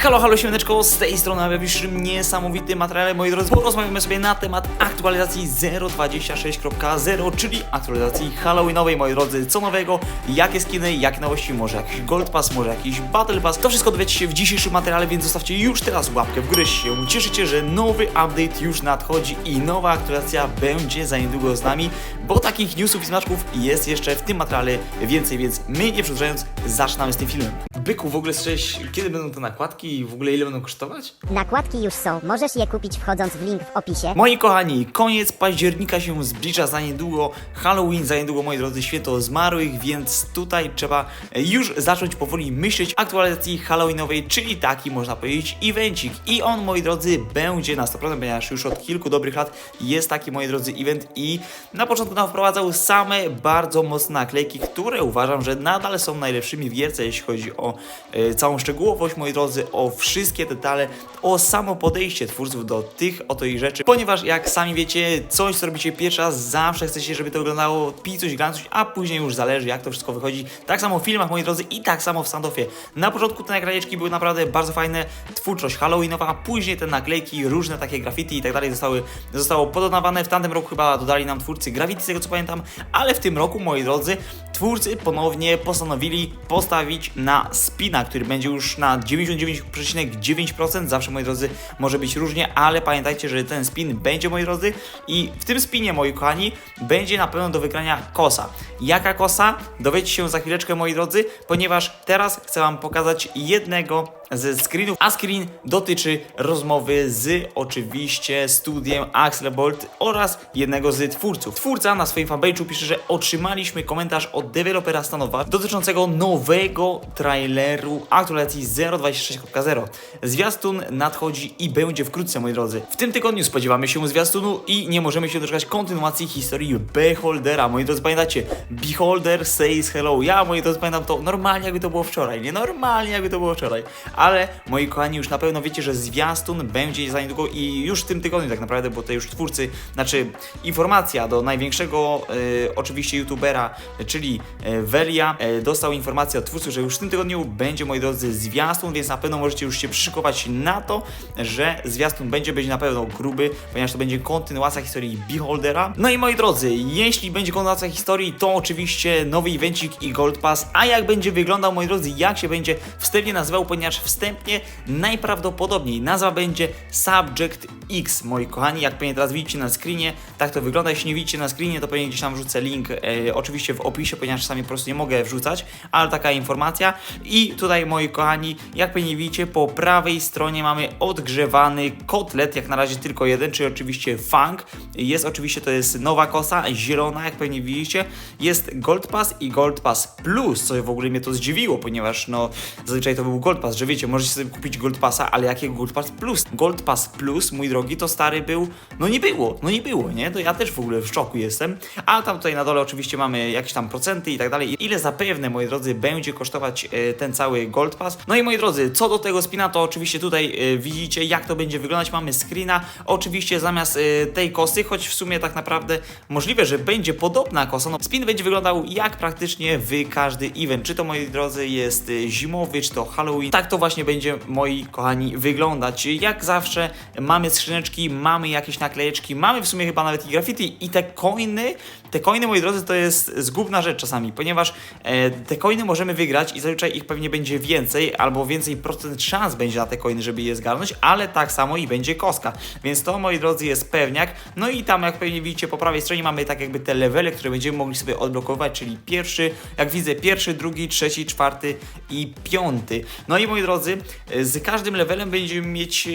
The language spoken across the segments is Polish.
Halo, halo, siemneczko, z tej strony Abia Wiszrym, niesamowity materiał, moi drodzy. Porozmawiamy sobie na temat aktualizacji 0.26.0, czyli aktualizacji Halloweenowej, moi drodzy. Co nowego, jakie skiny, jakie nowości, może jakiś Gold Pass, może jakiś Battle Pass. To wszystko dowiecie się w dzisiejszym materiale, więc zostawcie już teraz łapkę w górę, się cieszycie, że nowy update już nadchodzi i nowa aktualizacja będzie za niedługo z nami, bo takich newsów i smaczków jest jeszcze w tym materiale więcej, więc my nie przedłużając, zaczynamy z tym filmem. Byku, w ogóle słyszałeś, kiedy będą te nakładki i w ogóle ile będą kosztować? Nakładki już są, możesz je kupić wchodząc w link w opisie. Moi kochani, koniec października się zbliża za niedługo, Halloween za niedługo, moi drodzy, święto zmarłych, więc tutaj trzeba już zacząć powoli myśleć o aktualizacji Halloweenowej, czyli taki, można powiedzieć, evencik. I on, moi drodzy, będzie na 100%, ponieważ już od kilku dobrych lat jest taki, moi drodzy, event i na początku nam wprowadzał same bardzo mocne naklejki, które uważam, że nadal są najlepszymi w gierce, jeśli chodzi o e, całą szczegółowość, moi drodzy, o wszystkie detale, o samo podejście twórców do tych oto ich rzeczy, ponieważ jak sami wiecie, coś co robicie pierwszy raz, zawsze chcecie, żeby to wyglądało picuś, glancuś, a później już zależy jak to wszystko wychodzi. Tak samo w filmach, moi drodzy, i tak samo w standoffie. Na początku te naklejeczki były naprawdę bardzo fajne, twórczość halloweenowa, a później te naklejki, różne takie graffiti i tak dalej zostały, zostało pododawane. W tamtym roku chyba dodali nam twórcy graffiti, z tego co pamiętam, ale w tym roku, moi drodzy, twórcy ponownie postanowili postawić na spina, który będzie już na 99,9%. Zawsze, moi drodzy, może być różnie, ale pamiętajcie, że ten spin będzie, moi drodzy, i w tym spinie, moi kochani, będzie na pewno do wygrania kosa. Jaka kosa? Dowiecie się za chwileczkę, moi drodzy, ponieważ teraz chcę Wam pokazać jednego ze screenów, a screen dotyczy rozmowy z oczywiście studiem Axel Bolt oraz jednego z twórców. Twórca na swoim fanpage'u pisze, że otrzymaliśmy komentarz od dewelopera Stanowa dotyczącego nowego traileru aktualizacji 0.26.0. Zwiastun nadchodzi i będzie wkrótce, moi drodzy. W tym tygodniu spodziewamy się zwiastunu i nie możemy się doczekać kontynuacji historii Beholdera. Moi drodzy, pamiętacie? Beholder says hello. Ja, moi drodzy, pamiętam to normalnie, jakby to było wczoraj. Nie normalnie, jakby to było wczoraj. Ale, moi kochani, już na pewno wiecie, że zwiastun będzie za niedługo i już w tym tygodniu tak naprawdę, bo to już twórcy, znaczy informacja do największego e, oczywiście youtubera, czyli e, Velia, e, dostał informację od twórców, że już w tym tygodniu będzie, moi drodzy, zwiastun, więc na pewno możecie już się przyszykować na to, że zwiastun będzie, będzie na pewno gruby, ponieważ to będzie kontynuacja historii Beholdera. No i moi drodzy, jeśli będzie kontynuacja historii, to oczywiście nowy evencik i Gold Pass, a jak będzie wyglądał, moi drodzy, jak się będzie wstępnie nazywał, ponieważ wstępnie najprawdopodobniej nazwa będzie Subject X, moi kochani, jak pewnie teraz widzicie na screenie, tak to wygląda, jeśli nie widzicie na screenie, to pewnie gdzieś tam wrzucę link, e, oczywiście w opisie, ponieważ czasami po prostu nie mogę wrzucać, ale taka informacja. I tutaj, moi kochani, jak pewnie widzicie, po prawej stronie mamy odgrzewany kotlet, jak na razie tylko jeden, czyli oczywiście funk, jest oczywiście, to jest nowa kosa, zielona, jak pewnie widzicie, jest Gold Pass i Gold Pass Plus, co w ogóle mnie to zdziwiło, ponieważ no, zazwyczaj to był Gold Pass, że wiecie, możecie sobie kupić Gold Passa, ale jakiego Gold Pass Plus? Gold Pass Plus, mój drogi, to stary był, no nie było, no nie było, nie? To ja też w ogóle w szoku jestem, a tam tutaj na dole oczywiście mamy jakieś tam procenty i tak dalej, ile zapewne, moi drodzy, będzie kosztować e, ten cały Gold Pass. No i moi drodzy, co do tego spina, to oczywiście tutaj e, widzicie, jak to będzie wyglądać, mamy screena, oczywiście zamiast e, tej kosy, choć w sumie tak naprawdę możliwe, że będzie podobna kosa, no spin będzie wyglądał jak praktycznie w każdy event, czy to, moi drodzy, jest zimowy, czy to Halloween, tak to właśnie będzie, moi kochani, wyglądać. Jak zawsze mamy skrzyneczki, mamy jakieś naklejeczki, mamy w sumie chyba nawet i graffiti i te coiny, te coiny, moi drodzy, to jest zgubna rzecz czasami, ponieważ e, te coiny możemy wygrać i zazwyczaj ich pewnie będzie więcej, albo więcej procent szans będzie na te coiny, żeby je zgarnąć, ale tak samo i będzie koska. Więc to, moi drodzy, jest pewniak. No i tam, jak pewnie widzicie, po prawej stronie mamy tak jakby te levely, które będziemy mogli sobie odblokować, czyli pierwszy, jak widzę, pierwszy, drugi, trzeci, czwarty i piąty. No i moi drodzy, e, z każdym levelem będziemy mieć e,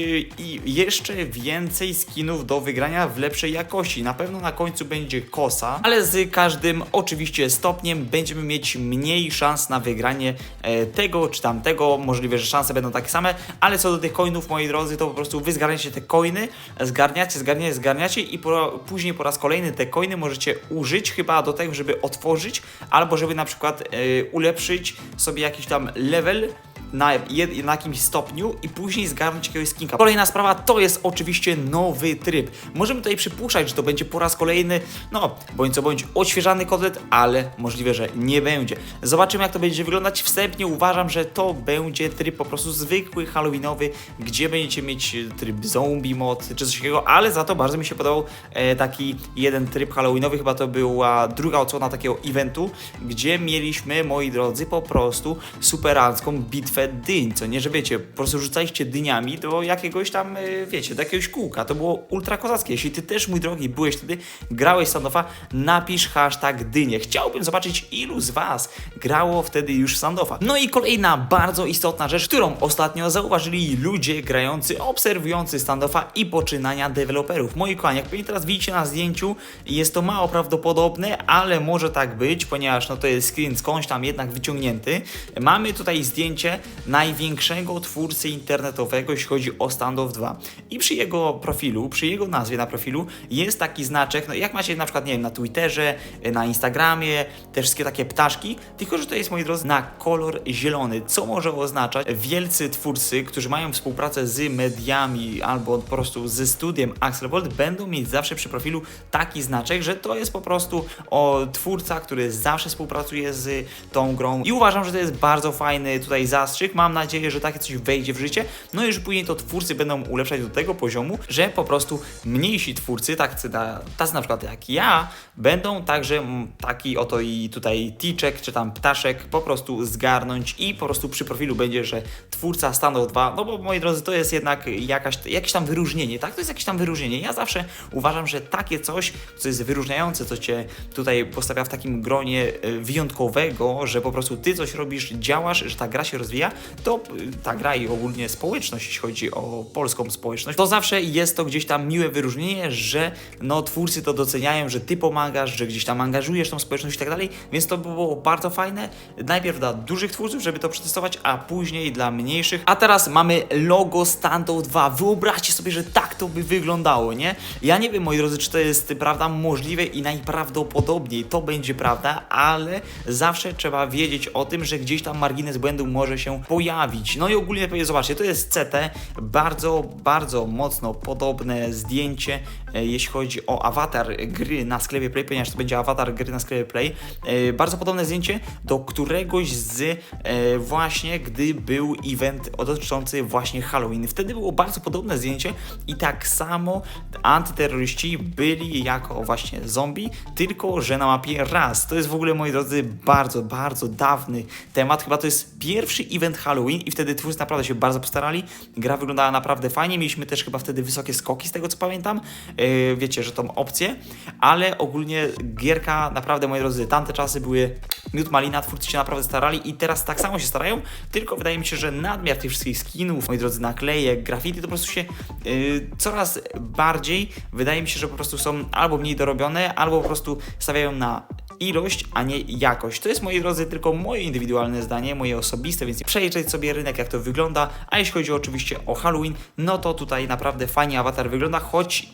jeszcze więcej skinów do wygrania w lepszej jakości. Na pewno na końcu będzie kosa, ale z każdym oczywiście stopniem będziemy mieć mniej szans na wygranie e, tego czy tamtego. Możliwe, że szanse będą takie same, ale co do tych coinów, moi drodzy, to po prostu wy zgarniacie te coiny, zgarniacie, zgarniacie, zgarniacie i po, później po raz kolejny te coiny możecie użyć chyba do tego, żeby otworzyć albo żeby na przykład ulepszyć sobie jakiś tam level na, jed, na jakimś stopniu i później zgarnąć jakiegoś skinka. Kolejna sprawa to jest oczywiście nowy tryb. Możemy tutaj przypuszczać, że to będzie po raz kolejny, no, bądź co bądź, odświeżany kotlet, ale możliwe, że nie będzie. Zobaczymy, jak to będzie wyglądać. Wstępnie uważam, że to będzie tryb po prostu zwykły, halloweenowy, gdzie będziecie mieć tryb zombie mod czy coś takiego, ale za to bardzo mi się podobał e, taki jeden tryb halloweenowy, chyba to była druga odsłona takiego eventu, gdzie mieliśmy, moi drodzy, po prostu superancką bitwę dyń, co nie, że wiecie, po prostu rzucaliście dyniami do jakiegoś tam, e, wiecie, do jakiegoś kółka, to było ultra kozackie. Jeśli ty też, mój drogi, byłeś wtedy, grałeś Sandofa, napisz hashtag dynie. Chciałbym zobaczyć, ilu z was grało wtedy już Sandofa. No i kolejna bardzo istotna rzecz, którą ostatnio zauważyli ludzie grający, obserwujący standoffa i poczynania deweloperów. Moi kochani, jak pewnie teraz widzicie na zdjęciu, jest to mało prawdopodobne, ale może tak być, ponieważ no to jest screen skądś tam jednak wyciągnięty. Mamy tutaj zdjęcie największego twórcy internetowego, jeśli chodzi o Standoff 2. I przy jego profilu, przy jego nazwie na profilu jest taki znaczek, no jak macie na przykład, nie wiem, na Twitterze, na Instagramie, te wszystkie takie ptaszki, tylko że to jest, moi drodzy, na kolor zielony, co może oznaczać wielcy twórcy, którzy mają współpracę z mediami albo po prostu ze studiem Axelbold, będą mieć zawsze przy profilu taki znaczek, że to jest po prostu o twórca, który zawsze współpracuje z tą grą i uważam, że to jest bardzo fajny tutaj zastrzyk. Mam nadzieję, że takie coś wejdzie w życie, no i że później to twórcy będą ulepszać do tego poziomu, że po prostu mniejsi twórcy, tak, tacy na przykład jak ja, będą także taki oto i tutaj ticzek, czy tam ptaszek po prostu zgarnąć i po prostu przy profilu będzie, że twórca Standoff 2, no bo moi drodzy, to jest jednak jakaś, jakieś tam wyróżnienie, tak? To jest jakieś tam wyróżnienie. Ja zawsze uważam, że takie coś, co jest wyróżniające, co cię tutaj postawia w takim gronie e, wyjątkowego, że po prostu ty coś robisz, działasz, że ta gra się rozwija, to e, ta gra i ogólnie społeczność, jeśli chodzi o polską społeczność, to zawsze jest to gdzieś tam miłe wyróżnienie, że no twórcy to doceniają, że ty pomagasz, że gdzieś tam angażujesz tą społeczność i tak dalej, więc to było bardzo fajne. Najpierw dla dużych twórców, żeby to przetestować, a później dla mniejszych. A teraz mamy logo Standoff 2. Wyobraźcie sobie, że tak to by wyglądało, nie? Ja nie wiem, moi drodzy, czy to jest prawda możliwe i najprawdopodobniej to będzie prawda, ale zawsze trzeba wiedzieć o tym, że gdzieś tam margines błędu może się pojawić. No i ogólnie zobaczcie, to jest CT, bardzo, bardzo mocno podobne zdjęcie, e, jeśli chodzi o awatar gry na sklepie Play, ponieważ to będzie awatar gry na sklepie Play. E, bardzo podobne zdjęcie do któregoś z e, właśnie, gdy był event dotyczący właśnie Halloween. Wtedy było bardzo podobne zdjęcie i tak samo antyterroryści byli jako właśnie zombie, tylko że na mapie raz. To jest w ogóle, moi drodzy, bardzo, bardzo dawny temat. Chyba to jest pierwszy event Halloween i wtedy twórcy naprawdę się bardzo postarali. Gra wyglądała naprawdę fajnie. Mieliśmy też chyba wtedy wysokie skoki, z tego co pamiętam. Yy, wiecie, że tą opcję, ale ogólnie gierka naprawdę, moi drodzy, tamte czasy były miód malina, twórcy się naprawdę starali i teraz tak samo się starają, tylko wydaje mi się, że nadmiar tych wszystkich skinów, moi drodzy, naklejek, graffiti, to po prostu się yy, coraz bardziej wydaje mi się, że po prostu są albo mniej dorobione, albo po prostu stawiają na ilość, a nie jakość. To jest, moi drodzy, tylko moje indywidualne zdanie, moje osobiste, więc przejrzeć sobie rynek, jak to wygląda. A jeśli chodzi oczywiście o Halloween, no to tutaj naprawdę fajnie awatar wygląda, choć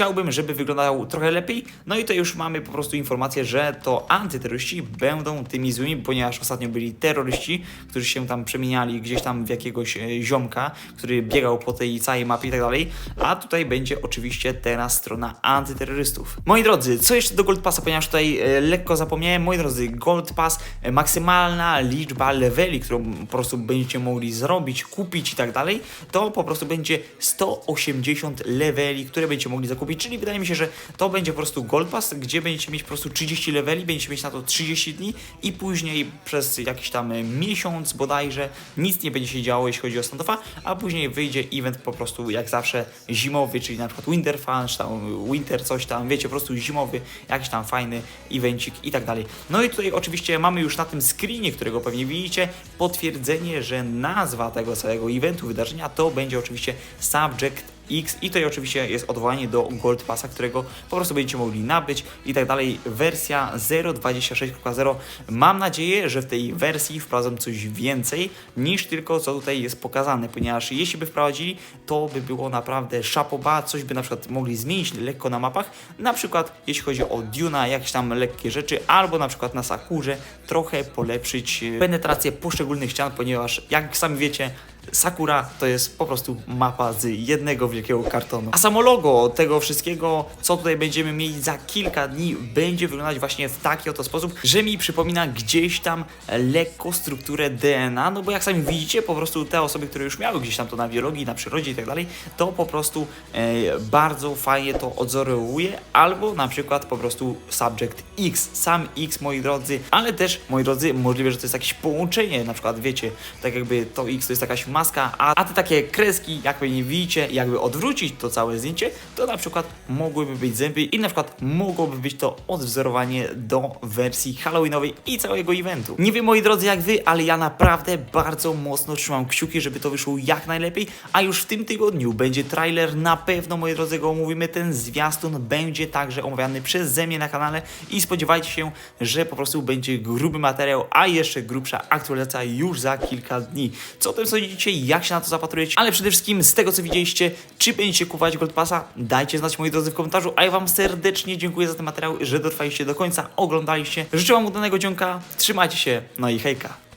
Chciałbym, żeby wyglądał trochę lepiej. No i to już mamy po prostu informację, że to antyterroryści będą tymi złymi, ponieważ ostatnio byli terroryści, którzy się tam przemieniali gdzieś tam w jakiegoś e, ziomka, który biegał po tej całej mapie i tak dalej. A tutaj będzie oczywiście teraz strona antyterrorystów. Moi drodzy, co jeszcze do Gold Passa, ponieważ tutaj e, lekko zapomniałem. Moi drodzy, Gold Pass, e, maksymalna liczba leveli, którą po prostu będziecie mogli zrobić, kupić i tak dalej, to po prostu będzie 180 leveli, które będziecie mogli zakupić kupić, czyli wydaje mi się, że to będzie po prostu Gold Pass, gdzie będziecie mieć po prostu 30 leveli, będziecie mieć na to 30 dni i później przez jakiś tam miesiąc bodajże nic nie będzie się działo, jeśli chodzi o standoffa, a później wyjdzie event po prostu jak zawsze zimowy, czyli na przykład Winter Fun, czy tam Winter coś tam, wiecie, po prostu zimowy, jakiś tam fajny evencik i tak dalej. No i tutaj oczywiście mamy już na tym screenie, którego pewnie widzicie, potwierdzenie, że nazwa tego całego eventu, wydarzenia to będzie oczywiście Subject X i tutaj oczywiście jest odwołanie do Gold Passa, którego po prostu będziecie mogli nabyć i tak dalej. Wersja 0.26.0. Mam nadzieję, że w tej wersji wprowadzą coś więcej niż tylko co tutaj jest pokazane, ponieważ jeśli by wprowadzili, to by było naprawdę szapoba, coś by na przykład mogli zmienić lekko na mapach, na przykład jeśli chodzi o Duna, jakieś tam lekkie rzeczy, albo na przykład na Sakurze trochę polepszyć e, penetrację poszczególnych ścian, ponieważ jak sami wiecie, Sakura to jest po prostu mapa z jednego wielkiego kartonu. A samo logo tego wszystkiego, co tutaj będziemy mieli za kilka dni, będzie wyglądać właśnie w taki oto sposób, że mi przypomina gdzieś tam lekko strukturę DNA, no bo jak sami widzicie, po prostu te osoby, które już miały gdzieś tam to na biologii, na przyrodzie i tak dalej, to po prostu e, bardzo fajnie to odzorowuje, albo na przykład po prostu Subject X, sam X, moi drodzy, ale też, moi drodzy, możliwe, że to jest jakieś połączenie, na przykład wiecie, tak jakby to X to jest jakaś maska, a, a te takie kreski, jak pewnie widzicie, jakby odwrócić to całe zdjęcie, to na przykład mogłyby być zęby i na przykład mogłoby być to odwzorowanie do wersji halloweenowej i całego eventu. Nie wiem moi drodzy jak wy, ale ja naprawdę bardzo mocno trzymam kciuki, żeby to wyszło jak najlepiej, a już w tym tygodniu będzie trailer, na pewno moi drodzy go omówimy, ten zwiastun będzie także omawiany przeze mnie na kanale i spodziewajcie się, że po prostu będzie gruby materiał, a jeszcze grubsza aktualizacja już za kilka dni. Co o tym sądzicie, jak się na to zapatrujecie, ale przede wszystkim z tego co widzieliście, czy będziecie kupować Gold Passa, dajcie znać moi drodzy w komentarzu, a ja wam serdecznie dziękuję za ten materiał, że dotrwaliście do końca, oglądaliście. Życzę wam udanego dzionka, trzymajcie się, no i hejka.